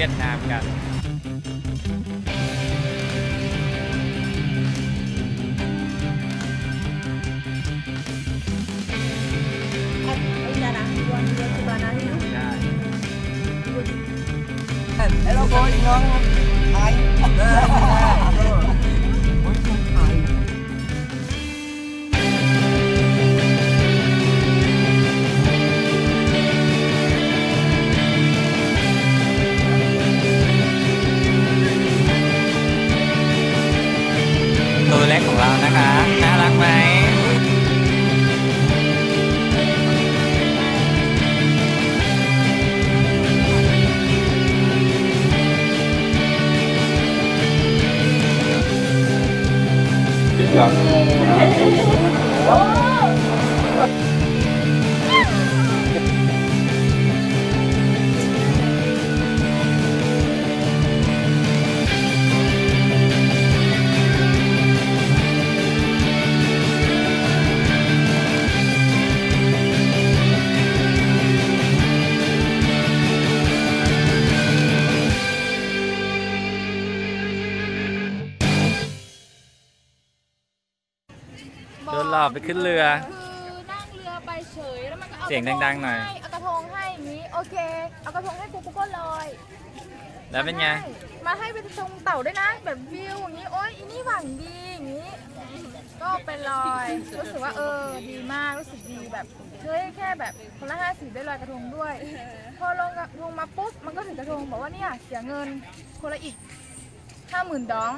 วียดนามกัน Ini dah tuan dia sebelah ni. ได้ Hello cô, ngon không? Hai. ตัวเล็กของเรานะคะ น่ารักไหม โดนหลอกไปขึ้นเรือ คือนั่งเรือไปเฉยแล้วมันก็เอาเสียงดังๆหน่อย เอากระทงให้อย่างนี้โอเค เอากระทงให้กูกูก็ลอยแล้วเป็นไงมาให้เป็นทรงเต่าด้วยนะ แบบวิวอย่างนี้โอ๊ยอีนี่หวังดีอย่างนี้ ก็ไปลอยรู้สึกว่าเออดีมากรู้สึกดีแบบเฮ้ยแค่แบบคนละห้าสิบได้ลอยกระทงด้วย พอลงกระทงมาปุ๊บมันก็ถึงกระทงบอกว่าเนี่ยเสียเงินคนละอีกห้าหมื่นดอง